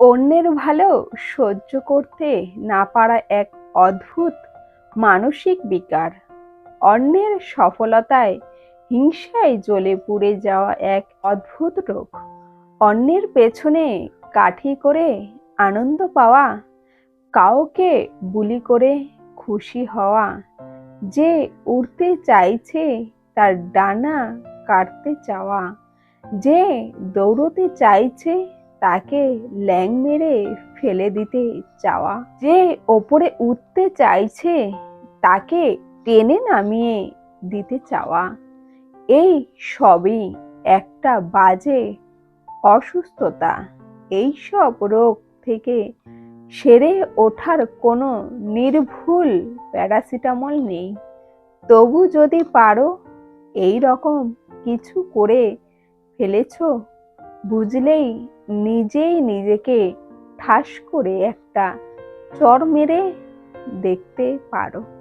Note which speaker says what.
Speaker 1: অন্যের ভালো সহ্য করতে না পারা এক অদ্ভুত মানসিক বিকার। অন্যের সফলতায় হিংসায় জ্বলে পুড়ে যাওয়া এক অদ্ভুত রোগ। অন্যের পেছনে কাঠি করে আনন্দ পাওয়া, কাউকে বুলি করে খুশি হওয়া, যে উড়তে চাইছে তার ডানা কাটতে চাওয়া, যে দৌড়তে চাইছে তাকে ল্যাং মেরে ফেলে দিতে চাওয়া। যে ওপরে উঠতে চাইছে, তাকে টেনে নামিয়ে দিতে চাওয়া। এই সবই একটা বাজে অসুস্থতা। এই সব রোগ থেকে সেরে ওঠার কোনো নির্ভুল প্যারাসিটামল নেই। তবু যদি পারো, এই রকম কিছু করে ফেলেছো, বুঝলেই নিজেই নিজেকে ঠাস করে একটা চর মেরে দেখতে পারো।